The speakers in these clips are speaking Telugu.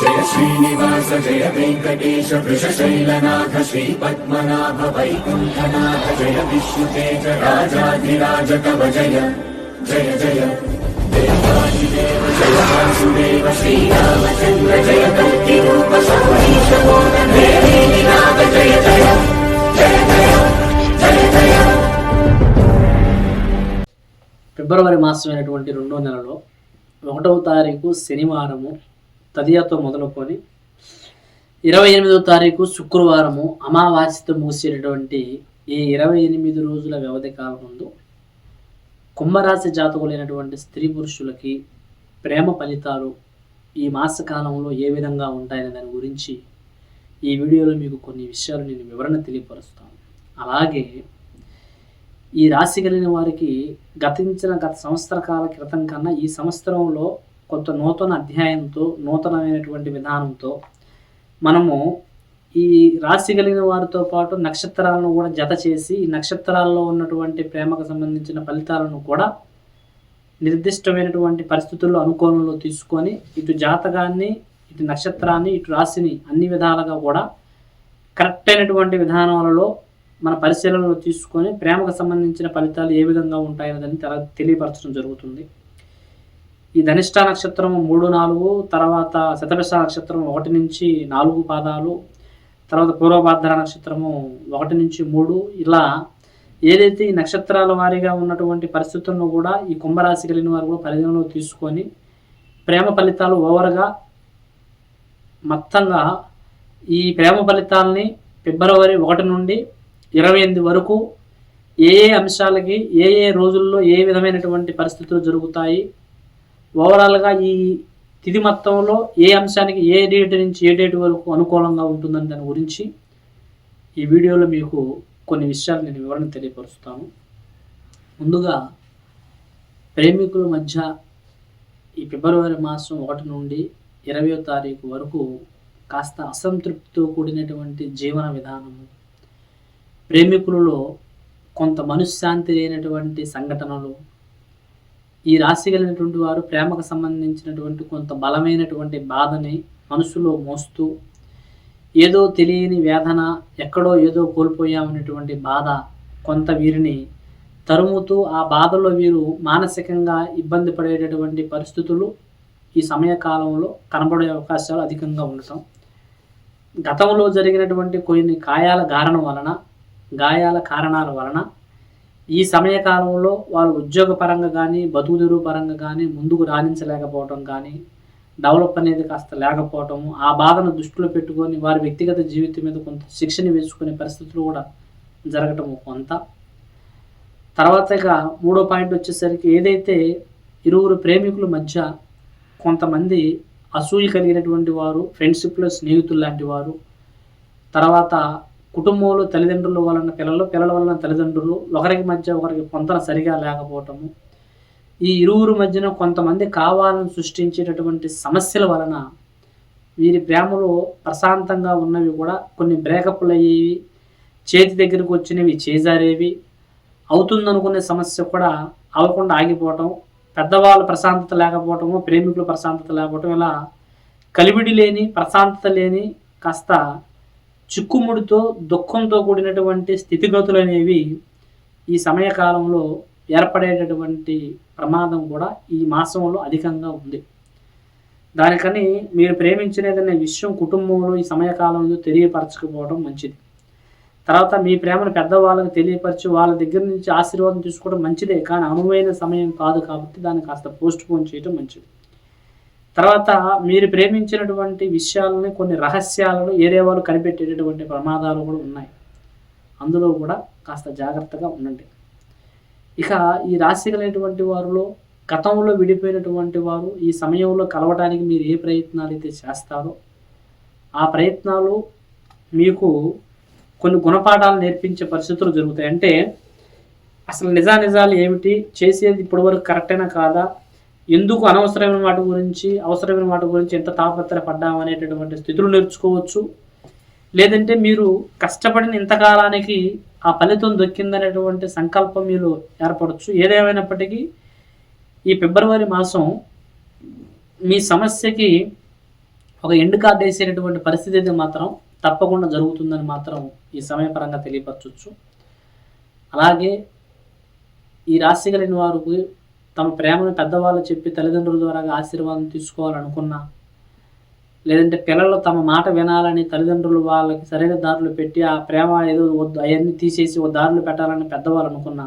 జయ శ్రీనివాస జయ వెంకటేశ వృషశైలనాథ శ్రీ పద్మనాభ వైకుంఠనాథ జయ విష్ణుతేజ రాజాధిరాజ కవ జయ జయ జయ. దేవాదిదేవ జయ వాసుదేవ శ్రీరామచంద్ర జయ కల్కి రూప సౌరీశ నాథ జయ. జయ జయ జయ. జయ జయ. ఫిబ్రవరి మాసమైనటువంటి రెండో నెలలో ఒకటవ తారీఖు శనివారము. తదియాతో మొదలుకొని ఇరవై ఎనిమిదో తారీఖు శుక్రవారము అమావాస్యతో ముగిసేటటువంటి ఈ ఇరవై ఎనిమిది రోజుల వ్యవధి కాలం ముందు కుంభరాశి జాతకులైనటువంటి స్త్రీ పురుషులకి ప్రేమ ఫలితాలు ఈ మాసకాలంలో ఏ విధంగా ఉంటాయనే దాని గురించి ఈ వీడియోలో మీకు కొన్ని విషయాలు నేను వివరణ తెలియపరుస్తాను. అలాగే ఈ రాశి కలిగిన వారికి గతించిన గత సంవత్సర కాల క్రితం కన్నా ఈ సంవత్సరంలో కొంత నూతన అధ్యాయంతో నూతనమైనటువంటి విధానంతో మనము ఈ రాశి కలిగిన వారితో పాటు నక్షత్రాలను కూడా జత చేసి ఈ నక్షత్రాల్లో ఉన్నటువంటి ప్రేమకు సంబంధించిన ఫలితాలను కూడా నిర్దిష్టమైనటువంటి పరిస్థితుల్లో అనుకూలంలో తీసుకొని ఇటు జాతకాన్ని ఇటు నక్షత్రాన్ని ఇటు రాశిని అన్ని విధాలుగా కూడా కరెక్ట్ అయినటువంటి విధానాలలో మన పరిశీలనలో తీసుకొని ప్రేమకు సంబంధించిన ఫలితాలు ఏ విధంగా ఉంటాయనేదని తెల తెలియపరచడం జరుగుతుంది. ఈ ధనిష్ట నక్షత్రం మూడు నాలుగు తర్వాత శతభిష నక్షత్రం ఒకటి నుంచి నాలుగు పాదాలు తర్వాత పూర్వభాద్ర నక్షత్రము ఒకటి నుంచి మూడు. ఇలా ఏదైతే ఈ నక్షత్రాల వారీగా ఉన్నటువంటి పరిస్థితులను కూడా ఈ కుంభరాశి కలిగిన వారు కూడా పరిగణలో తీసుకొని ప్రేమ ఫలితాలు ఓవర్గా మొత్తంగా ఈ ప్రేమ ఫలితాలని ఫిబ్రవరి ఒకటి నుండి ఇరవై ఎనిమిది వరకు ఏ ఏ అంశాలకి ఏ ఏ రోజుల్లో ఏ విధమైనటువంటి పరిస్థితులు జరుగుతాయి ఓవరాల్గా ఈ తిథి మొత్తంలో ఏ అంశానికి ఏ డేట్ నుంచి ఏ డేట్ వరకు అనుకూలంగా ఉంటుందని దాని గురించి ఈ వీడియోలో మీకు కొన్ని విషయాలు నేను వివరణ తెలియపరుస్తాను. ముందుగా ప్రేమికుల మధ్య ఈ ఫిబ్రవరి మాసం ఒకటి నుండి ఇరవయో తారీఖు వరకు కాస్త అసంతృప్తితో కూడినటువంటి జీవన విధానము ప్రేమికులలో కొంత మనశ్శాంతి లేనటువంటి సంఘటనలు ఈ రాశి కలిగినటువంటి వారు ప్రేమకు సంబంధించినటువంటి కొంత బలమైనటువంటి బాధని మనసులో మోస్తూ ఏదో తెలియని వేదన ఎక్కడో ఏదో కోల్పోయామనేటువంటి బాధ కొంత వీరిని తరుముతూ ఆ బాధలో వీరు మానసికంగా ఇబ్బంది పడేటటువంటి పరిస్థితులు ఈ సమయకాలంలో కనబడే అవకాశాలు అధికంగా ఉండటం. గతంలో జరిగినటువంటి కొన్ని గాయాల కారణం వలన గాయాల కారణాల వలన ఈ సమయకాలంలో వాళ్ళు ఉద్యోగపరంగా కానీ బతుకుదెరువు పరంగా కానీ ముందుకు రాణించలేకపోవడం కానీ డెవలప్ అనేది కాస్త లేకపోవటము ఆ బాధను దృష్టిలో పెట్టుకొని వారి వ్యక్తిగత జీవితం మీద కొంత శిక్షణ వేసుకునే పరిస్థితులు కూడా జరగటము కొంత. తర్వాత ఇక మూడో పాయింట్ వచ్చేసరికి ఏదైతే ఇరువురు ప్రేమికుల మధ్య కొంతమంది అసూయ కలిగినటువంటి వారు ఫ్రెండ్షిప్లో స్నేహితులు లాంటి వారు తర్వాత కుటుంబంలో తల్లిదండ్రుల వలన పిల్లలు పిల్లల వలన తల్లిదండ్రులు ఒకరికి మధ్య ఒకరికి పొంతన సరిగా లేకపోవటము. ఈ ఇరువురు మధ్యన కొంతమంది కావాలను సృష్టించేటటువంటి సమస్యల వలన వీరి ప్రేమలో ప్రశాంతంగా ఉన్నవి కూడా కొన్ని బ్రేకప్లు అయ్యేవి చేతి దగ్గరకు వచ్చినవి చేజారేవి అవుతుందనుకునే సమస్య కూడా అవ్వకుండా ఆగిపోవటం పెద్దవాళ్ళు ప్రశాంతత లేకపోవటము ప్రేమికులు ప్రశాంతత లేకపోవటం ఇలా కలివిడి లేని ప్రశాంతత లేని కాస్త చిక్కుముడితో దుఃఖంతో కూడినటువంటి స్థితిగతులు అనేవి ఈ సమయకాలంలో ఏర్పడేటటువంటి ప్రమాదం కూడా ఈ మాసంలో అధికంగా ఉంది. దానికని మీరు ప్రేమించినదనే విషయం కుటుంబంలో ఈ సమయకాలంలో తెలియపరచకపోవడం మంచిది. తర్వాత మీ ప్రేమను పెద్దవాళ్ళకి తెలియపరిచి వాళ్ళ దగ్గర నుంచి ఆశీర్వాదం తీసుకోవడం మంచిదే కానీ అనువైన సమయం కాదు కాబట్టి దాన్ని కాస్త పోస్ట్ పోన్ చేయడం మంచిది. తర్వాత మీరు ప్రేమించినటువంటి విషయాలని కొన్ని రహస్యాలను ఏరే వాళ్ళు కనిపెట్టేటటువంటి ప్రమాదాలు కూడా ఉన్నాయి. అందులో కూడా కాస్త జాగ్రత్తగా ఉండండి. ఇక ఈ రాశి కలిగినటువంటి వారిలో గతంలో విడిపోయినటువంటి వారు ఈ సమయంలో కలవడానికి మీరు ఏ ప్రయత్నాలు అయితే చేస్తారో ఆ ప్రయత్నాలు మీకు కొన్ని గుణపాఠాలు నేర్పించే పరిస్థితులు జరుగుతాయి. అంటే అసలు నిజానిజాలు ఏమిటి? చేసేది ఇప్పటివరకు కరెక్టేనా కాదా? ఎందుకు అనవసరమైన వాటి గురించి అవసరమైన వాటి గురించి ఎంత తాపత్రపడ్డాం అనేటటువంటి స్థితులు నేర్చుకోవచ్చు. లేదంటే మీరు కష్టపడిన ఇంతకాలానికి ఆ ఫలితం దొక్కిందనేటువంటి సంకల్పం మీరు ఏర్పడచ్చు. ఏదేమైనప్పటికీ ఈ ఫిబ్రవరి మాసం మీ సమస్యకి ఒక ఎండ్ కార్డ్ వేసేటటువంటి పరిస్థితి అయితే మాత్రం తప్పకుండా జరుగుతుందని మాత్రం ఈ సమయపరంగా తెలియపరచవచ్చు అలాగే ఈ రాశి కలిగిన వారికి తమ ప్రేమను పెద్దవాళ్ళు చెప్పి తల్లిదండ్రుల ద్వారా ఆశీర్వాదం తీసుకోవాలనుకున్నా లేదంటే పిల్లలు తమ మాట వినాలని తల్లిదండ్రులు వాళ్ళకి సరైన దారులు పెట్టి ఆ ప్రేమ ఏదో వద్దు అవన్నీ తీసేసి ఓ దారులు పెట్టాలని పెద్దవాళ్ళు అనుకున్నా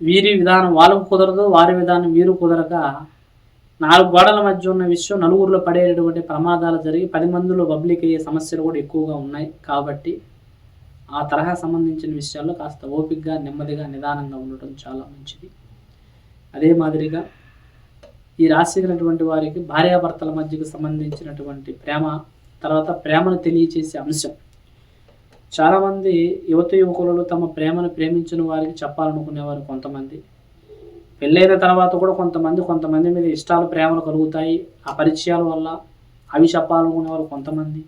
వీరి విధానం వాళ్ళకు కుదరదు వారి విధానం వీరు కుదరక నాలుగు గోడల మధ్య ఉన్న విషయం నలుగురిలో పడేటటువంటి ప్రమాదాలు జరిగి పది మందిలో పబ్లిక్ అయ్యే సమస్యలు కూడా ఎక్కువగా ఉన్నాయి. కాబట్టి ఆ తరహా సంబంధించిన విషయాల్లో కాస్త ఓపికగా నెమ్మదిగా నిదానంగా ఉండటం చాలా మంచిది. అదే మాదిరిగా ఈ రాశిగలటువంటి వారికి భార్యాభర్తల మధ్యకు సంబంధించినటువంటి ప్రేమ తర్వాత ప్రేమను తెలియచేసే అంశం. చాలామంది యువత యువకులు తమ ప్రేమను ప్రేమించిన వారికి చెప్పాలనుకునేవారు కొంతమంది. పెళ్ళైన తర్వాత కూడా కొంతమంది కొంతమంది మీద ఇష్టాలు ప్రేమలు కలుగుతాయి. ఆ పరిచయాల వల్ల అవి చెప్పాలనుకునేవారు కొంతమంది.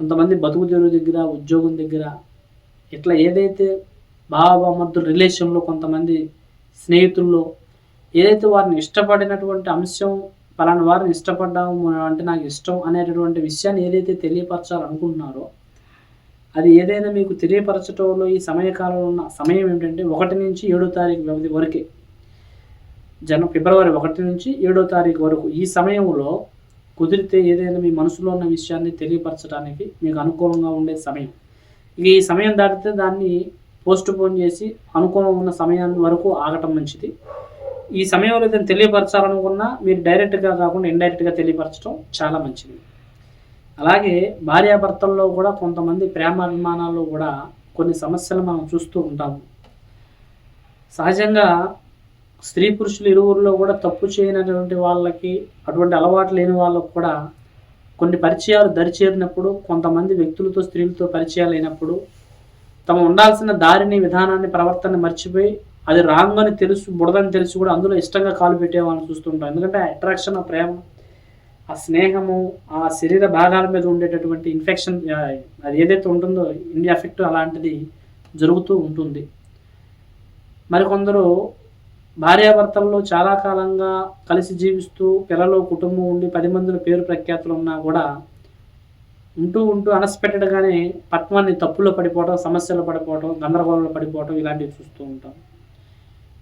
కొంతమంది బతుకు తెరువు దగ్గర ఉద్యోగం దగ్గర ఇట్లా ఏదైతే బావమర్దుల రిలేషన్లో కొంతమంది స్నేహితుల్లో ఏదైతే వారిని ఇష్టపడినటువంటి అంశం పలానా వారిని ఇష్టపడ్డాము అంటే నాకు ఇష్టం అనేటటువంటి విషయాన్ని ఏదైతే తెలియపరచాలనుకుంటున్నారో అది ఏదైనా మీకు తెలియపరచడంలో ఈ సమయకాలంలో ఉన్న సమయం ఏంటంటే ఒకటి నుంచి ఏడో తారీఖు వ్యవధి వరకే. జన ఫిబ్రవరి ఒకటి నుంచి ఏడో తారీఖు వరకు ఈ సమయంలో కుదిరితే ఏదైనా మీ మనసులో ఉన్న విషయాన్ని తెలియపరచడానికి మీకు అనుకూలంగా ఉండే సమయం. ఇక ఈ సమయం దాటితే దాన్ని పోస్ట్ పోన్ చేసి అనుకూలంగా ఉన్న సమయాన్ని వరకు ఆగటం మంచిది. ఈ సమయంలో ఏదైనా తెలియపరచాలనుకున్నా మీరు డైరెక్ట్గా కాకుండా ఇండైరెక్ట్గా తెలియపరచడం చాలా మంచిది. అలాగే భార్యాభర్తల్లో కూడా కొంతమంది ప్రేమాభిమానాల్లో కూడా కొన్ని సమస్యలు మనం చూస్తూ ఉంటాము సహజంగా స్త్రీ పురుషులు ఇరువురిలో కూడా తప్పు చేయనటువంటి వాళ్ళకి అటువంటి అలవాటు లేని వాళ్ళకు కూడా కొన్ని పరిచయాలు దరిచేరినప్పుడు కొంతమంది వ్యక్తులతో స్త్రీలతో పరిచయాలు అయినప్పుడు తమ ఉండాల్సిన దారిని విధానాన్ని ప్రవర్తన మర్చిపోయి అది రాంగ్ అని తెలుసు బుడదని తెలిసి కూడా అందులో ఇష్టంగా కాలు పెట్టే వాళ్ళని చూస్తుంటాం. ఎందుకంటే అట్రాక్షన్ ఆ ప్రేమ ఆ స్నేహము ఆ శరీర భాగాల మీద ఉండేటటువంటి ఇన్ఫెక్షన్ అది ఏదైతే ఉంటుందో ఇండియా ఎఫెక్ట్ అలాంటిది జరుగుతూ ఉంటుంది. మరికొందరు భార్యాభర్తల్లో చాలా కాలంగా కలిసి జీవిస్తూ పిల్లలు కుటుంబం ఉండి పది మందిలో పేరు ప్రఖ్యాతులు ఉన్నా కూడా ఉంటూ ఉంటూ అన్ఎక్స్పెక్టెడ్గానే పట్వాన్ని తప్పులో పడిపోవడం సమస్యలు పడిపోవడం గందరగోళంలో పడిపోవడం ఇలాంటివి చూస్తూ ఉంటాం.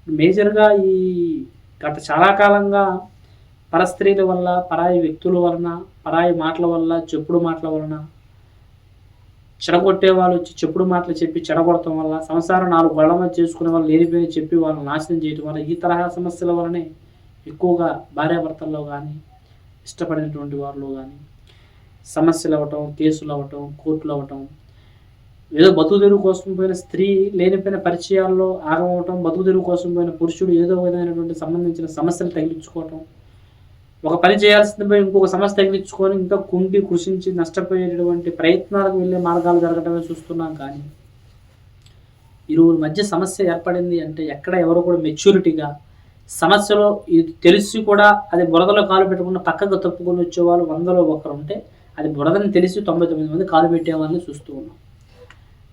మేజర్గా ఈ గత చాలా కాలంగా పరస్త్రీల వల్ల పరాయి వ్యక్తుల వలన పరాయి మాటల వల్ల చెప్పుడు మాటల వలన చెడగొట్టే వాళ్ళు వచ్చి చెప్పుడు మాటలు చెప్పి చెడగొడటం వల్ల సంసారం నాలుగు గొడవ చేసుకునే వాళ్ళు లేనిపోయి చెప్పి వాళ్ళు నాశనం చేయడం వల్ల ఈ తరహా సమస్యల వలనే ఎక్కువగా భార్యాభర్తల్లో కానీ ఇష్టపడినటువంటి వారిలో కానీ సమస్యలు అవ్వటం కేసులు అవ్వటం కోర్టులు అవ్వటం ఏదో బతుకు తెరువు కోసం పోయిన స్త్రీ లేనిపోయిన పరిచయాల్లో ఆగమవటం బతుకు తెరువు కోసం పోయిన పురుషుడు ఏదో విధమైనటువంటి సంబంధించిన సమస్యలు తగిలించుకోవటం. ఒక పని చేయాల్సింది పోయి ఇంకొక సమస్య తగిలించుకొని ఇంకా కుంగి కృషించి నష్టపోయేటటువంటి ప్రయత్నాలకు వెళ్ళే మార్గాలు జరగటమే చూస్తున్నాం కానీ ఇరువురి మధ్య సమస్య ఏర్పడింది అంటే ఎక్కడ ఎవరు కూడా మెచ్యూరిటీగా సమస్యలో ఇది తెలిసి కూడా అది బురదలో కాలు పెట్టకుండా పక్కకు తప్పుకొని వచ్చేవాళ్ళు వందలో ఒకరు ఉంటే అది బురదని తెలిసి తొంభై తొమ్మిది మంది కాలు పెట్టేవాళ్ళని చూస్తూ ఉన్నాం.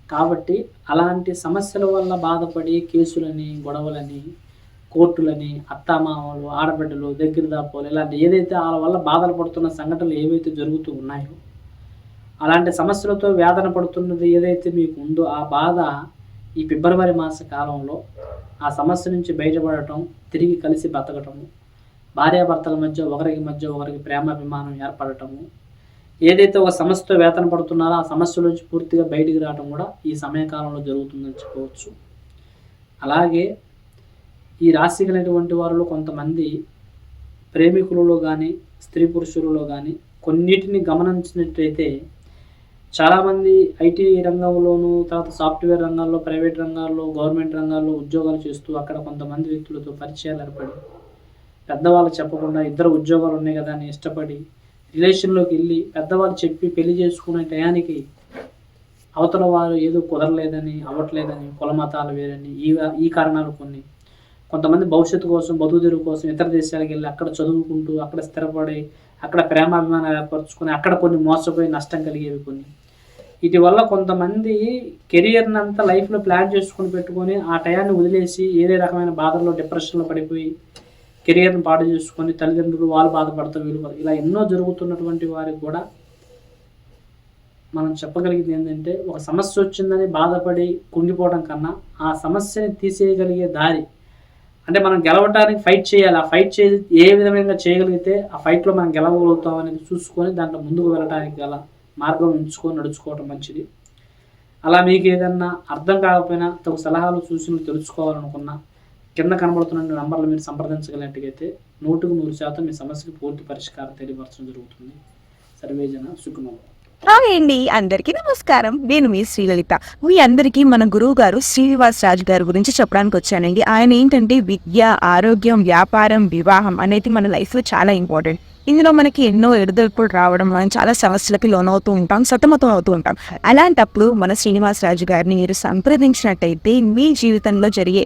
కాబట్టి అలాంటి సమస్యల వల్ల బాధపడి కేసులని గొడవలని కోర్టులని అత్తామామలు ఆడబిడ్డలు దగ్గర దాపోలు ఇలాంటి ఏదైతే వాళ్ళ వల్ల బాధలు పడుతున్న సంఘటనలు ఏవైతే జరుగుతూ ఉన్నాయో అలాంటి సమస్యలతో వేదన పడుతున్నది ఏదైతే మీకు ఉందో ఆ బాధ ఈ ఫిబ్రవరి మాస కాలంలో ఆ సమస్య నుంచి బయటపడటం తిరిగి కలిసి బతకటము భార్యాభర్తల మధ్య ఒకరికి మధ్య ఒకరికి ప్రేమాభిమానం ఏర్పడటము ఏదైతే ఒక సమస్య వేతన పడుతున్నారో ఆ సమస్య నుంచి పూర్తిగా బయటికి రావడం కూడా ఈ సమయకాలంలో జరుగుతుందని చెప్పవచ్చు అలాగే ఈ రాశి కలిగినటువంటి వారిలో కొంతమంది ప్రేమికులలో కానీ స్త్రీ పురుషులలో కానీ కొన్నిటిని గమనించినట్లయితే చాలామంది ఐటీ రంగంలోనూ తర్వాత సాఫ్ట్వేర్ రంగాల్లో ప్రైవేట్ రంగాల్లో గవర్నమెంట్ రంగాల్లో ఉద్యోగాలు చేస్తూ అక్కడ కొంతమంది వ్యక్తులతో పరిచయాలు ఏర్పడి పెద్దవాళ్ళు చెప్పకుండా ఇద్దరు ఉద్యోగాలు ఉన్నాయి కదా అని ఇష్టపడి రిలేషన్లోకి వెళ్ళి పెద్దవాళ్ళు చెప్పి పెళ్ళి చేసుకునే టయానికి అవతల వారు ఏదో కుదరలేదని అవ్వట్లేదని కుల మతాలు వేరని ఈ ఈ కారణాలు కొన్ని. కొంతమంది భవిష్యత్తు కోసం బతుకు తెరువు కోసం ఇతర దేశాలకు వెళ్ళి అక్కడ చదువుకుంటూ అక్కడ స్థిరపడి అక్కడ ప్రేమాభిమానాలు ఏర్పరచుకొని అక్కడ కొన్ని మోసపోయి నష్టం కలిగేవి కొన్ని. వీటి వల్ల కొంతమంది కెరియర్ని అంతా లైఫ్లో ప్లాన్ చేసుకుని పెట్టుకొని ఆ టయాన్ని వదిలేసి ఏదే రకమైన బాధల్లో డిప్రెషన్లో పడిపోయి కెరియర్ని పాటు చేసుకొని తల్లిదండ్రులు వాళ్ళు బాధపడతారు వీళ్ళు ఇలా ఎన్నో జరుగుతున్నటువంటి వారికి కూడా మనం చెప్పగలిగేది ఏంటంటే ఒక సమస్య వచ్చిందని బాధపడి కుంగిపోవడం కన్నా ఆ సమస్యని తీసేయగలిగే దారి అంటే మనం గెలవటానికి ఫైట్ చేయాలి. ఆ ఫైట్ చే ఏ విధంగా చేయగలిగితే ఆ ఫైట్లో మనం గెలవగలుగుతాం అనేది చూసుకొని దాంట్లో ముందుకు వెళ్ళడానికి గల మార్గం ఎంచుకొని నడుచుకోవడం మంచిది. అలా మీకు ఏదన్నా అర్థం కాకపోయినా తగు సలహాలు సూచనలు తెలుసుకోవాలనుకున్నా కింద కనబడుతున్న నంబర్లు మీరు సంప్రదించగలిగినట్టుగైతే నూటుకు నూరు శాతం మీ సమస్యకు పూర్తి పరిష్కారం తెలియపరచడం జరుగుతుంది. సర్వేజన సుఖమం అండి అందరికీ నమస్కారం. నేను మీ శ్రీలలిత. మీ అందరికీ మన గురువు గారు శ్రీనివాస్ రాజు గారి గురించి చెప్పడానికి వచ్చానండి. ఆయన ఏంటంటే విద్య ఆరోగ్యం వ్యాపారం వివాహం అనేది మన లైఫ్లో చాలా ఇంపార్టెంట్. ఇందులో మనకి ఎన్నో ఎడదొడుపులు రావడం మనం చాలా సమస్యలకి లోనవుతూ ఉంటాం సతమతం అవుతూ ఉంటాం. అలాంటప్పుడు మన శ్రీనివాస్ రాజు గారిని మీరు సంప్రదించినట్టయితే మీ జీవితంలో జరిగే